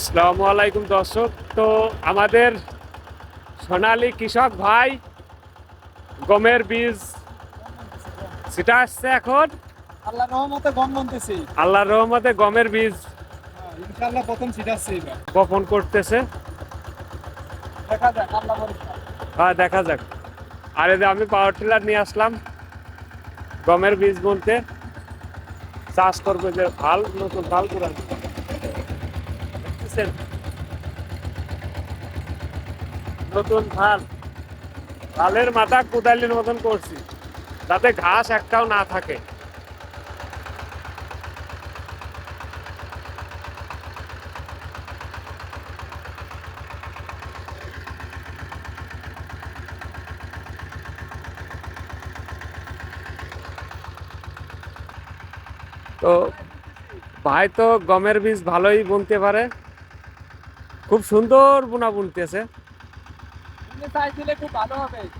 আসসালামু আলাইকুম দর্শক। তো আমাদের সোনালী কৃষক ভাই গমের বীজ সেটা আসছে এখন। আল্লাহ রহমতে গম বনতেছি আল্লাহর রহমতে গমের বীজ ইনশাআল্লাহ প্রথম ছিটাচ্ছি এবার। বপন করতেছে। দেখা যাক আল্লাহ ভরসা। হ্যাঁ দেখা যাক। আর যে আমি পাওয়ার টিলার নিয়ে আসলাম গমের বীজ বুনতে চাষ করবে যে ভালো নতুন ভালো পুরান দেখতেছেন? নতুন ধান। ধানের মাথা কোদালির মতন করছি, যাতে ঘাস একটাও না থাকে। তো ভাই তো গমের বীজ ভালোই বুনতে পারে। খুব সুন্দর বুনা বুনতেছে।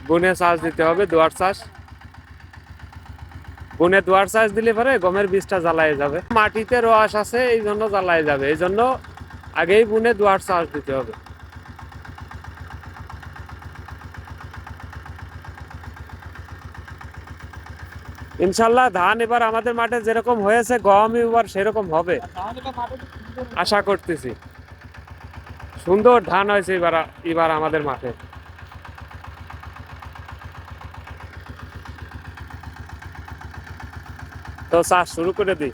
বুনে চাষ দিতে হবে দুয়ার চাষ। বুনে দুয়ার চাষ দিলে পরে গমের বীজটা জ্বালায় যাবে। মাটিতে রস আছে এই জন্য জ্বালায় যাবে। এই জন্য আগেই বুনে দুয়ার চাষ দিতে হবে। ইনশাল্লাহ ধান এবার আমাদের মাঠে যেরকম হয়েছে গম এবার সেরকম হবে। আশা করতেছি। সুন্দর ধান হয়েছে এবার এবার আমাদের মাঠে। তো চাষ শুরু করে দিই।